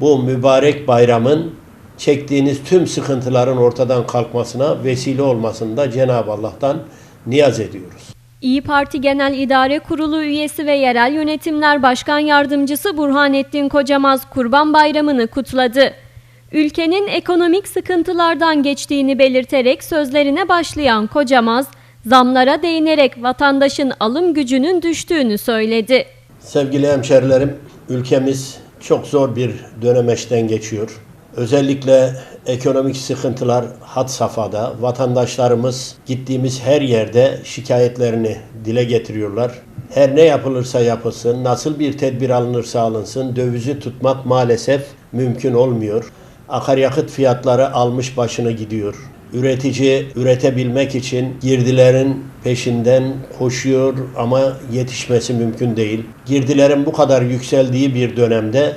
bu mübarek bayramın çektiğiniz tüm sıkıntıların ortadan kalkmasına vesile olmasını da Cenab-ı Allah'tan niyaz ediyoruz. İyi Parti Genel İdare Kurulu üyesi ve Yerel Yönetimler Başkan Yardımcısı Burhanettin Kocamaz Kurban Bayramı'nı kutladı. Ülkenin ekonomik sıkıntılardan geçtiğini belirterek sözlerine başlayan Kocamaz, zamlara değinerek vatandaşın alım gücünün düştüğünü söyledi. Sevgili hemşerilerim, ülkemiz çok zor bir dönemeçten geçiyor. Özellikle ekonomik sıkıntılar had safhada. Vatandaşlarımız gittiğimiz her yerde şikayetlerini dile getiriyorlar. Her ne yapılırsa yapılsın, nasıl bir tedbir alınırsa alınsın, dövizi tutmak maalesef mümkün olmuyor. Akaryakıt fiyatları almış başını gidiyor. Üretici üretebilmek için girdilerin peşinden koşuyor ama yetişmesi mümkün değil. Girdilerin bu kadar yükseldiği bir dönemde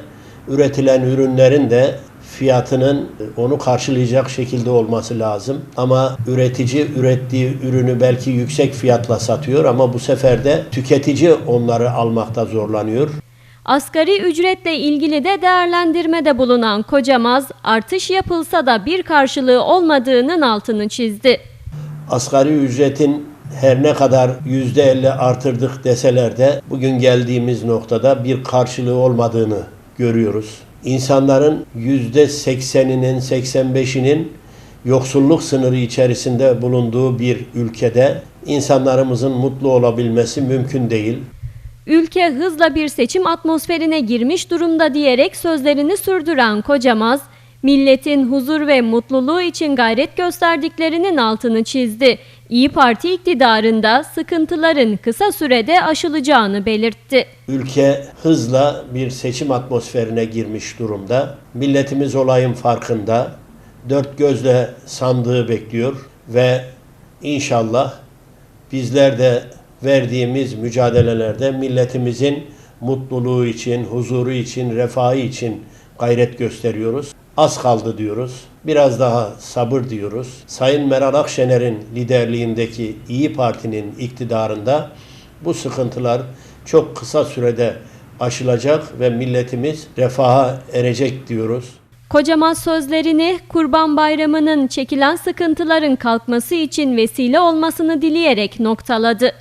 üretilen ürünlerin de fiyatının onu karşılayacak şekilde olması lazım. Ama üretici ürettiği ürünü belki yüksek fiyatla satıyor ama bu sefer de tüketici onları almakta zorlanıyor. Asgari ücretle ilgili de değerlendirmede bulunan Kocamaz, artış yapılsa da bir karşılığı olmadığının altını çizdi. Asgari ücretin her ne kadar yüzde elli artırdık deseler de bugün geldiğimiz noktada bir karşılığı olmadığını görüyoruz. İnsanların yüzde sekseninin, seksen beşinin yoksulluk sınırı içerisinde bulunduğu bir ülkede insanlarımızın mutlu olabilmesi mümkün değil. Ülke hızla bir seçim atmosferine girmiş durumda diyerek sözlerini sürdüren Kocamaz, milletin huzur ve mutluluğu için gayret gösterdiklerinin altını çizdi. İyi Parti iktidarında sıkıntıların kısa sürede aşılacağını belirtti. Ülke hızla bir seçim atmosferine girmiş durumda. Milletimiz olayın farkında. Dört gözle sandığı bekliyor ve inşallah bizler de verdiğimiz mücadelelerde milletimizin mutluluğu için, huzuru için, refahı için gayret gösteriyoruz. Az kaldı diyoruz. Biraz daha sabır diyoruz. Sayın Meral Akşener'in liderliğindeki İyi Parti'nin iktidarında bu sıkıntılar çok kısa sürede aşılacak ve milletimiz refaha erecek diyoruz. Kocamaz sözlerini Kurban Bayramı'nın çekilen sıkıntıların kalkması için vesile olmasını dileyerek noktaladı.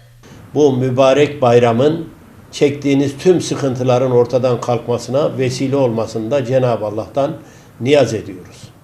Bu mübarek bayramın çektiğiniz tüm sıkıntıların ortadan kalkmasına vesile olmasını da Cenab-ı Allah'tan niyaz ediyoruz.